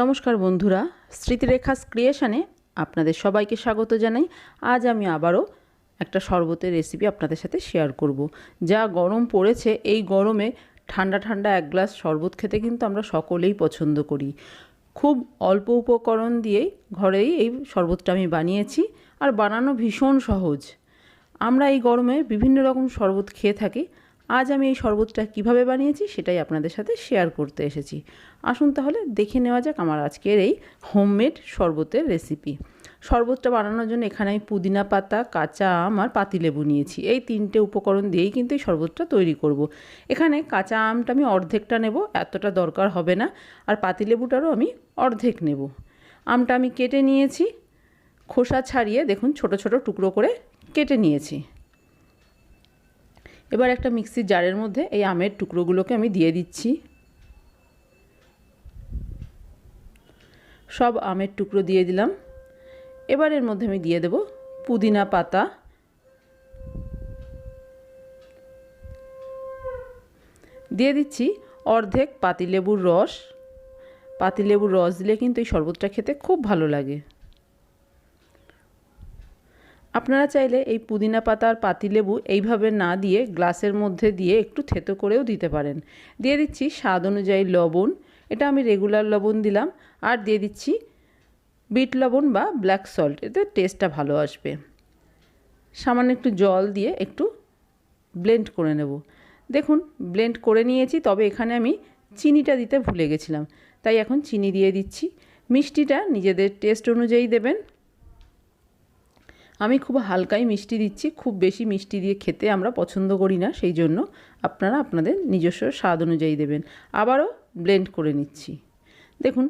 নমস্কার বন্ধুরা স্মৃতিরেখা ক্রিয়েশনে আপনাদের সবাইকে স্বাগত জানাই। আজ আমি আবারও একটা শরবতের রেসিপি আপনাদের সাথে শেয়ার করব। যা গরম পড়েছে, এই গরমে ঠান্ডা ঠান্ডা এক গ্লাস শরবত খেতে কিন্তু আমরা সকলেই পছন্দ করি। খুব অল্প উপকরণ দিয়েই ঘরেই এই শরবতটা আমি বানিয়েছি, আর বানানো ভীষণ সহজ। আমরা এই গরমে বিভিন্ন রকম শরবত খেয়ে থাকি আজ আমি এই শরবতটা কীভাবে বানিয়েছি সেটাই আপনাদের সাথে শেয়ার করতে এসেছি। আসুন তাহলে দেখে নেওয়া যাক আমার আজকের এই হোমমেড শরবতের রেসিপি শরবতটা বানানোর জন্য এখানে আমি পুদিনা পাতা, কাঁচা আম আর পাতিলেবু নিয়েছি। এই তিনটে উপকরণ দিয়েই কিন্তু এই শরবতটা তৈরি করব। এখানে কাঁচা আমটা আমি অর্ধেকটা নেব, এতটা দরকার হবে না। আর পাতিলেবুটারও আমি অর্ধেক নেব। আমটা আমি কেটে নিয়েছি। খোসা ছাড়িয়ে দেখুন ছোট ছোট টুকরো করে কেটে নিয়েছি। এবার একটা মিক্সির জারের মধ্যে এই আমের টুকরোগুলোকে আমি দিয়ে দিচ্ছি। সব আমের টুকরো দিয়ে দিলাম। এবার এর মধ্যে আমি দিয়ে দেব পুদিনা পাতা। দিয়ে দিচ্ছি অর্ধেক পাতিলেবুর রস। পাতিলেবুর রস দিলে কিন্তু এই শরবতটা খেতে খুব ভালো লাগে। আপনারা চাইলে এই পুদিনা পাতা আর পাতিলেবু এইভাবে না দিয়ে গ্লাসের মধ্যে দিয়ে একটু থেতো করেও দিতে পারেন। দিয়ে দিচ্ছি স্বাদ অনুযায়ী লবণ। এটা আমি রেগুলার লবণ দিলাম। আর দিয়ে দিচ্ছি বিট লবণ বা ব্ল্যাক সল্ট। এতে টেস্টটা ভালো আসবে। সামান্য একটু জল দিয়ে একটু ব্লেন্ড করে নেব। দেখুন, ব্লেন্ড করে নিয়েছি, তবে এখানে আমি চিনিটা দিতে ভুলে গেছিলাম। তাই এখন চিনি দিয়ে দিচ্ছি। মিষ্টিটা নিজেদের টেস্ট অনুযায়ী দেবেন। আমি খুব হালকাই মিষ্টি দিচ্ছি, খুব বেশি মিষ্টি দিয়ে খেতে আমরা পছন্দ করি না, সেই জন্য আপনারা আপনাদের নিজস্ব স্বাদ অনুযায়ী দেবেন। আবারও ব্লেন্ড করে নিচ্ছি। দেখুন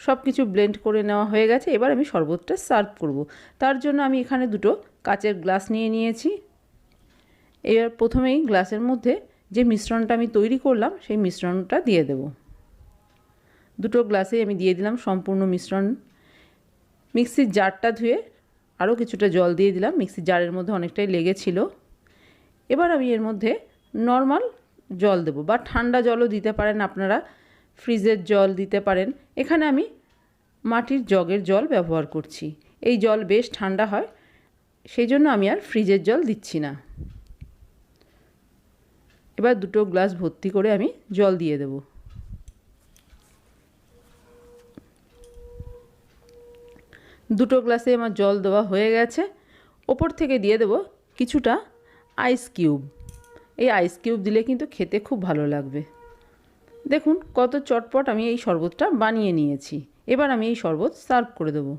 সব কিছু ব্লেন্ড করে নেওয়া হয়ে গেছে, এবার আমি শরবতটা সার্ভ করব। তার জন্য আমি এখানে দুটো কাচের গ্লাস নিয়ে নিয়েছি। এবার প্রথমেই গ্লাসের মধ্যে যে মিশ্রণটা আমি তৈরি করলাম, সেই মিশ্রণটা দিয়ে দেব। দুটো গ্লাসে আমি দিয়ে দিলাম সম্পূর্ণ মিশ্রণ। মিক্সির জারটা ধুয়ে আরও কিছুটা জল দিয়ে দিলাম। মিক্সির জারের মধ্যে অনেকটাই লেগেছিল। এবার আমি এর মধ্যে নর্মাল জল দেবো বা ঠান্ডা জলও দিতে পারেন আপনারা। ফ্রিজের জল দিতে পারেন। এখানে আমি মাটির জগের জল ব্যবহার করছি। এই জল বেশ ঠান্ডা হয়, সেই জন্য আমি আর ফ্রিজের জল দিচ্ছি না। এবার দুটো গ্লাস ভর্তি করে আমি জল দিয়ে দেবো। দুটো গ্লাসে আমার জল দেওয়া হয়ে গেছে। ওপর থেকে দিয়ে দেবো কিছুটা আইস কিউব এই আইস কিউব দিলে কিন্তু খেতে খুব ভালো লাগবে। দেখুন কত চটপট আমি এই শরবতটা বানিয়ে নিয়েছি। এবার আমি এই শরবত সার্ভ করে দেবো।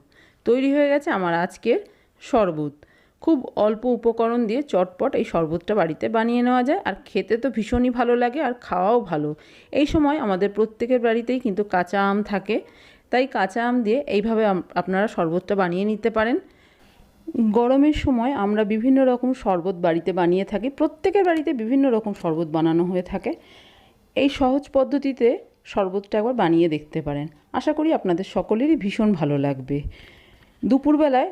তৈরি হয়ে গেছে আমার আজকের শরবত। খুব অল্প উপকরণ দিয়ে চটপট এই শরবতটা বাড়িতে বানিয়ে নেওয়া যায়। আর খেতে তো ভীষণই ভালো লাগে আর খাওয়াও ভালো। এই সময় আমাদের প্রত্যেকের বাড়িতেই কিন্তু কাঁচা আম থাকে। তাই কাঁচা আম দিয়ে এইভাবে আপনারা শরবতটা বানিয়ে নিতে পারেন। গরমের সময় আমরা বিভিন্ন রকম শরবত বাড়িতে বানিয়ে থাকি। প্রত্যেকের বাড়িতে বিভিন্ন রকম শরবত বানানো হয়ে থাকে। এই সহজ পদ্ধতিতে শরবতটা একবার বানিয়ে দেখতে পারেন। আশা করি আপনাদের সকলেরই ভীষণ ভালো লাগবে। দুপুরবেলায়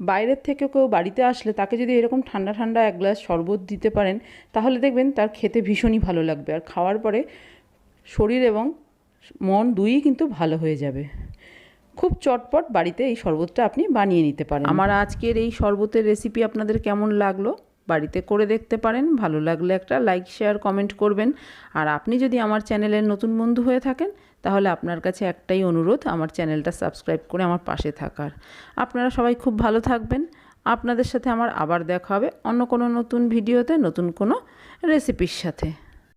বাইরের থেকে কেউ বাড়িতে আসলে তাকে যদি এরকম ঠান্ডা ঠান্ডা এক গ্লাস শরবত দিতে পারেন, তাহলে দেখবেন তার খেতে ভীষণই ভালো লাগবে। আর খাওয়ার পরে শরীর এবং মন দুইই কিন্তু ভালো হয়ে যাবে। খুব চটপট বাড়িতে এই শরবতটা আপনি বানিয়ে নিতে পারেন। আমার আজকের এই শরবতের রেসিপি আপনাদের কেমন লাগল? বাড়িতে করে দেখতে পারেন। ভালো লাগলে একটা লাইক শেয়ার কমেন্ট করবেন। আর আপনি যদি আমার চ্যানেলের নতুন বন্ধু হয়ে থাকেন, তাহলে আপনার কাছে একটাই অনুরোধ, আমার চ্যানেলটা সাবস্ক্রাইব করে আমার পাশে থাকার। আপনারা সবাই খুব ভালো থাকবেন। আপনাদের সাথে আমার আবার দেখা হবে অন্য কোনো নতুন ভিডিওতে নতুন কোনো রেসিপির সাথে।